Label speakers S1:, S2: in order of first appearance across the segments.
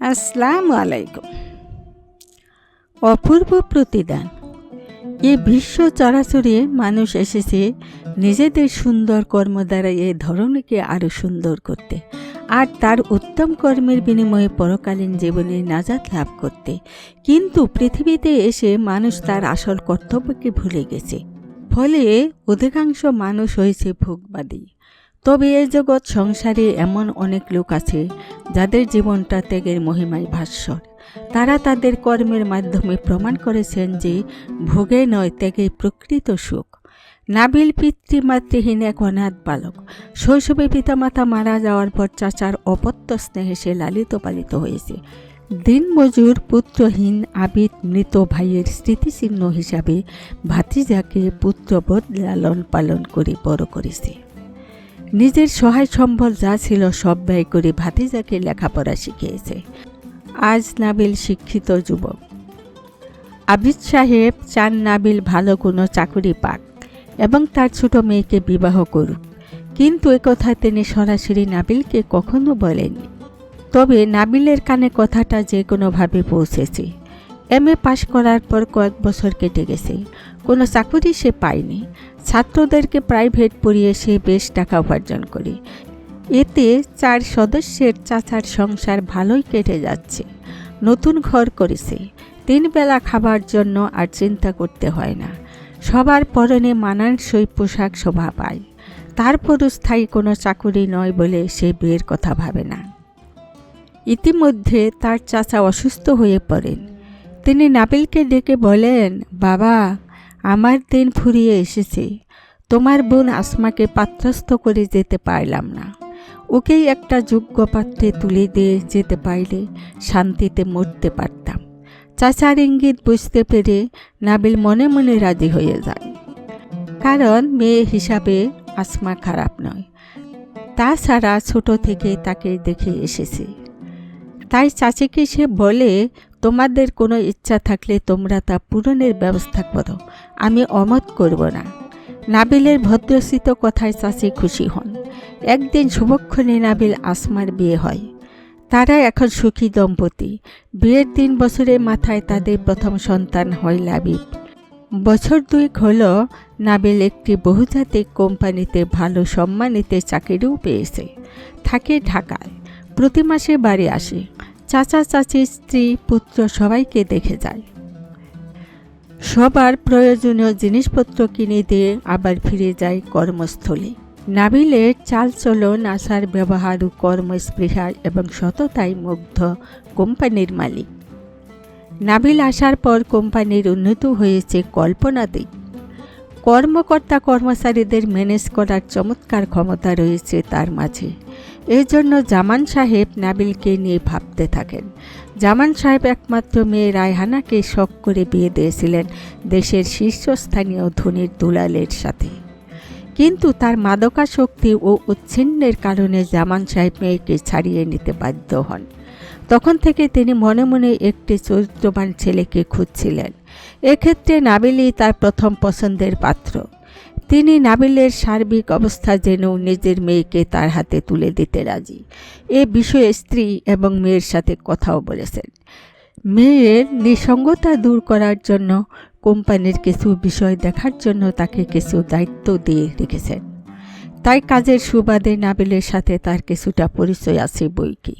S1: আসসালামু আলাইকুম। অপূর্ব প্রতিদান। এ বিশ্ব চরাচরে মানুষ এসেছে নিজেদের সুন্দর কর্ম দ্বারা এ ধরনকে আরও সুন্দর করতে আর তার উত্তম কর্মের বিনিময়ে পরকালীন জীবনে নাজাত লাভ করতে। কিন্তু পৃথিবীতে এসে মানুষ তার আসল কর্তব্যকে ভুলে গেছে। ফলে অধিকাংশ মানুষ হয়েছে ভোগবাদী। তবে এই জগৎ সংসারে এমন অনেক লোক আছে যাদের জীবনটা ত্যাগের মহিমায় ভাস্বর তারা তাদের কর্মের মাধ্যমে প্রমাণ করেছেন যে ভোগে নয়, ত্যাগে প্রকৃত সুখ। নাবিল পিতৃমাতৃহীন এক অনাথ বালক। শৈশবে পিতামাতা মারা যাওয়ার পর চাচার অপত্য স্নেহে সে লালিত পালিত হয়েছে। দিনমজুর পুত্রহীন আবিদ মৃত ভাইয়ের স্মৃতিচিহ্ন হিসাবে ভাতিজাকে পুত্রবোধ লালন পালন করে বড় করেছে। নিজের সহায় সম্বল যা ছিল সব ব্যয় করে ভাতিজাকে লেখাপড়া শিখিয়েছে। আজ নাবিল শিক্ষিত যুবক। আবিদ সাহেব চান নাবিল ভালো কোনো চাকুরি পাক এবং তার ছোট মেয়েকে বিবাহ করুক। কিন্তু একথা তিনি সরাসরি নাবিলকে কখনো বলেননি। তবে নাবিলের কানে কথাটা যে কোনোভাবে পৌঁছেছে। এম এ পাশ করার পর কয়েক বছর কেটে গেছে। কোনো চাকুরি সে পায়নি। ছাত্রদেরকে প্রাইভেট পড়িয়ে সে বেশ টাকা উপার্জন করে। এতে চার সদস্যের চাচার সংসার ভালোই কেটে যাচ্ছে। নতুন ঘর করেছে। তিন বেলা খাবার জন্য আর চিন্তা করতে হয় না। সবার পরনে মানানসই পোশাক শোভা পায়। তারপরও স্থায়ী কোনো চাকুরি নয় বলে সে বিয়ের কথা ভাবে না। ইতিমধ্যে তার চাচা অসুস্থ হয়ে পড়েন। তিনি নাবিলকে ডেকে বলেন, বাবা আমার দিন ফুরিয়ে এসেছে। তোমার বোন আসমাকে পাত্রস্থ করে যেতে পারলাম না। ওকেই একটা যোগ্য পাত্রে তুলে দিয়ে যেতে পারলে শান্তিতে মরতে পারতাম। চাচার ইঙ্গিত বুঝতে পেরে নাবিল মনে মনে রাজি হয়ে যায়। কারণ মেয়ে হিসাবে আসমা খারাপ নয়। তাছাড়া ছোট থেকে তাকে দেখে এসেছে। তাই চাচিকে সে বলে তোমাদের কোনো ইচ্ছা থাকলে তোমরা তা পূরণের ব্যবস্থা করো। আমি অমত করব না। নাবিলের ভদ্রস্থিত কথায় চাচি খুশি হন। একদিন শুভক্ষণে নাবিল আসমার বিয়ে হয়। তারা এখন সুখী দম্পতি। বিয়ের তিন বছরের মাথায় তাদের প্রথম সন্তান হয় লাবিব বছর দুয়েক হল নাবিল একটি বহুজাতিক কোম্পানিতে ভালো সম্মানিতে চাকরিও পেয়েছে। থাকে ঢাকায়। প্রতি মাসে বাড়ি আসে। চাচা চাচির স্ত্রী, পুত্র সবাইকে দেখে যায়। সবার প্রয়োজনীয় জিনিসপত্র কিনে দিয়ে আবার ফিরে যায় কর্মস্থলে। নাবিলের চালচলন আসার ব্যবহার ও কর্মস্পৃহা এবং সততায় মুগ্ধ কোম্পানির মালিক। নাবিল আসার পর কোম্পানির উন্নত হয়েছে কল্পনাতেই কর্মকর্তা কর্মচারীদের ম্যানেজ করার চমৎকার ক্ষমতা রয়েছে তার মাঝে। এই জন্য জামান সাহেব নাবিলকে নিয়ে ভাবতে থাকেন। জামান সাহেব একমাত্র মেয়ে রায়হানাকে শখ করে বিয়ে দিয়েছিলেন দেশের শীর্ষস্থানীয় ধনির দুলালের সাথে। কিন্তু তার মাদকাশক্তি ও উচ্ছিন্নের কারণে জামান সাহেব মেয়েকে ছাড়িয়ে নিতে বাধ্য হন। তখন থেকে তিনি মনে মনে একটি চরিত্রবান ছেলেকে খুঁজছিলেন। এক্ষেত্রে নাবিলই তার প্রথম পছন্দের পাত্র। তিনি নাবিলের সার্বিক অবস্থা জেনেও নিজের মেয়েকে তার হাতে তুলে দিতে রাজি। এ বিষয়ে স্ত্রী এবং মেয়ের সাথে কথাও বলেছেন। মেয়ের নিসঙ্গতা দূর করার জন্য কোম্পানির কিছু বিষয় দেখার জন্য তাকে কিছু দায়িত্ব দিয়ে রেখেছেন। তাই কাজের সুবাদে নাবিলের সাথে তার কিছুটা পরিচয় আছে বই কি।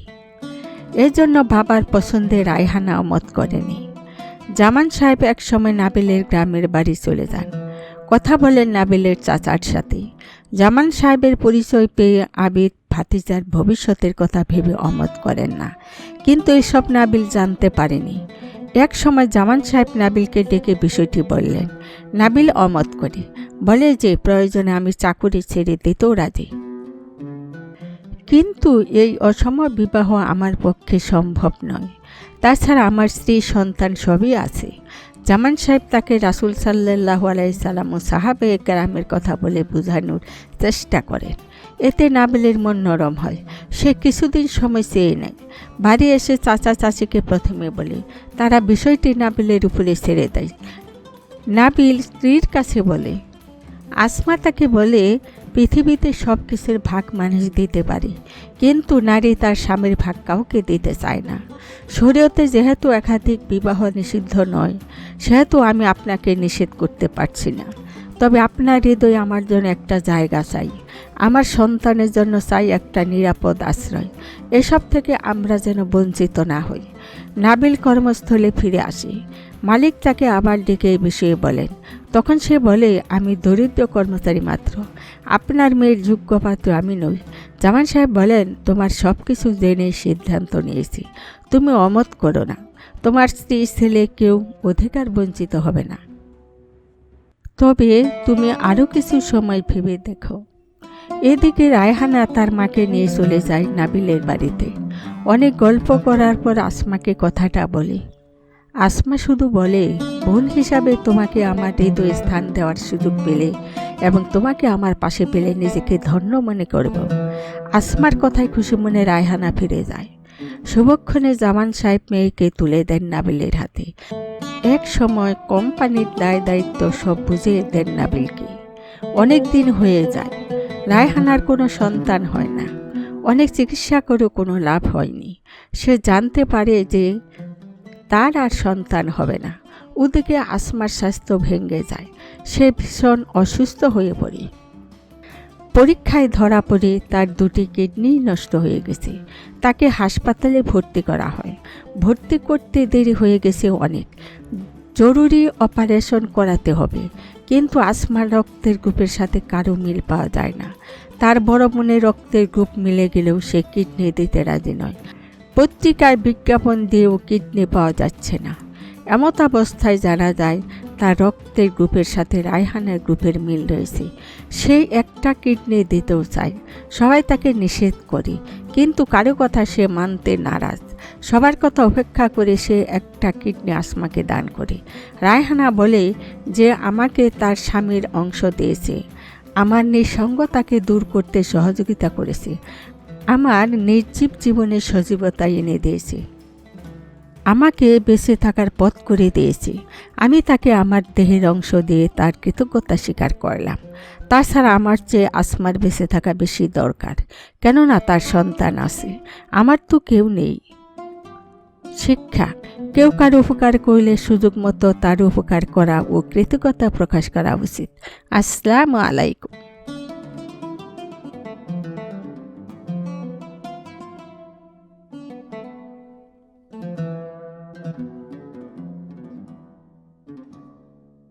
S1: এজন্য বাবার পছন্দে রায়হানা মত করেনি। জামান সাহেব একসময় নাবিলের গ্রামের বাড়ি চলে যান। কথা বলেন নাবিলের চাচার সাথে। জামান সাহেবের পরিচয় পেয়ে আবিদ ভাতিজার ভবিষ্যতের কথা ভেবে অমত করেন না। কিন্তু এসব নাবিল জানতে পারেনি। এক সময় জামান সাহেব নাবিলকে ডেকে বিষয়টি বললেন। নাবিল অমত করে, বলে যে, প্রয়োজনে আমি চাকুরি ছেড়ে দিতেও রাজি। কিন্তু এই অসম বিবাহ আমার পক্ষে সম্ভব নয়। তাছাড়া আমার স্ত্রী সন্তান সবই আছে। জামান সাহেব তাকে রাসুল সাল্লাহ আলাইসাল্লাম ও সাহাবে গ্রামের কথা বলে বোঝানোর চেষ্টা করেন। এতে নাবিলের মন নরম হয়। সে কিছুদিন সময় চেয়ে নেয়। বাড়ি এসে চাচা চাচিকে প্রথমে বলে, তারা বিষয়টি নাবিলের উপরে ছেড়ে দেয়। নাবিল স্ত্রীর কাছে বলে, আসমা তাকে বলে পৃথিবীতে সব কিছুর ভাগ মানুষ দিতে পারে, কিন্তু নারী তার স্বামীর ভাগ কাউকে দিতে চায় না। শরীয়তে যেহেতু একাধিক বিবাহ নিষিদ্ধ নয়, সেহেতু আমি আপনাকে নিষেধ করতে পারছি না। তবে আপনার হৃদয়ে আমার জন্য একটা জায়গা চাই, আমার সন্তানের জন্য চাই একটা নিরাপদ আশ্রয়। এসব থেকে আমরা যেন বঞ্চিত না হই। নাবিল কর্মস্থলে ফিরে আসি। মালিক তাকে আবার ডেকে বিষয়ে বলেন। তখন সে বলে, আমি দরিদ্র কর্মচারী মাত্র। আপনার মেয়ের যোগ্য পাত্র আমি নই। জামান সাহেব বলেন, তোমার সব কিছু জেনে সিদ্ধান্ত নিয়েছি। তুমি অমত করো না। তোমার স্ত্রী ছেলে কেউ অধিকার বঞ্চিত হবে না। তবে তুমি আরও কিছু সময় ভেবে দেখো। এদিকে রায়হানা তার মাকে নিয়ে চলে যায় নাবিলের বাড়িতে। অনেক গল্প করার পর আসমাকে কথাটা বলে আসমা শুধু বলে, বোন হিসাবে তোমাকে আমার হৃদয় স্থান দেওয়ার সুযোগ পেলে এবং তোমাকে আমার পাশে পেলে নিজেকে ধন্য মনে করব আসমার কথায় খুশি মনে রায়হানা ফিরে যায়। শুভক্ষণে জামান সাহেব মেয়েকে তুলে দেন নাবিলের হাতে। এক সময় কোম্পানির দায় দায়িত্ব সব বুঝে দেন নাবিলকে। অনেক দিন হয়ে যায়। রায়হানার কোনো সন্তান হয় না। অনেক চিকিৎসা করেও কোনো লাভ হয়নি। সে জানতে পারে যে তার আর সন্তান হবে না। ওদিকে আসমার স্বাস্থ্য ভেঙে যায়। সে ভীষণ অসুস্থ হয়ে পড়ে। পরীক্ষায় ধরা পড়ে তার দুটি কিডনি নষ্ট হয়ে গেছে। তাকে হাসপাতালে ভর্তি করা হয়। ভর্তি করতে দেরি হয়ে গেছে অনেক। জরুরি অপারেশন করাতে হবে। কিন্তু আসমার রক্তের গ্রুপের সাথে কারও মিল পাওয়া যায় না। তার বড় মনে রক্তের গ্রুপ মিলে গেলেও সে কিডনি দিতে রাজি নয়। পত্রিকায় বিজ্ঞাপন দিয়েও কিডনি পাওয়া যাচ্ছে না। এমত অবস্থায় জানা যায়, তার রক্তের গ্রুপের সাথে রায়হানের গ্রুপের মিল রয়েছে। সেই একটা কিডনি দিতেও চায়। সবাই তাকে নিষেধ করে, কিন্তু কারও কথা সে মানতে নারাজ। সবার কথা উপেক্ষা করে সে একটা কিডনি আসমাকে দান করে। রায়হানা বলে যে আমাকে তার স্বামীর অংশ দিয়েছে। আমার নিঃসঙ্গতাকে দূর করতে সহযোগিতা করেছে। আমার নির্জীব জীবনে সজীবতা এনে দিয়েছে। আমাকে বেঁচে থাকার পথ করে দিয়েছে। আমি তাকে আমার দেহের অংশ দিয়ে তার কৃতজ্ঞতা স্বীকার করলাম। তাছাড়া আমার চেয়ে আসমার বেঁচে থাকা বেশি দরকার, কেননা তার সন্তান আছে। আমার তো কেউ নেই। শিক্ষা, কেউ কার উপকার করলে সুযোগ মতো তার উপকার করা ও কৃতজ্ঞতা প্রকাশ করা উচিত। আসসালামু আলাইকুম।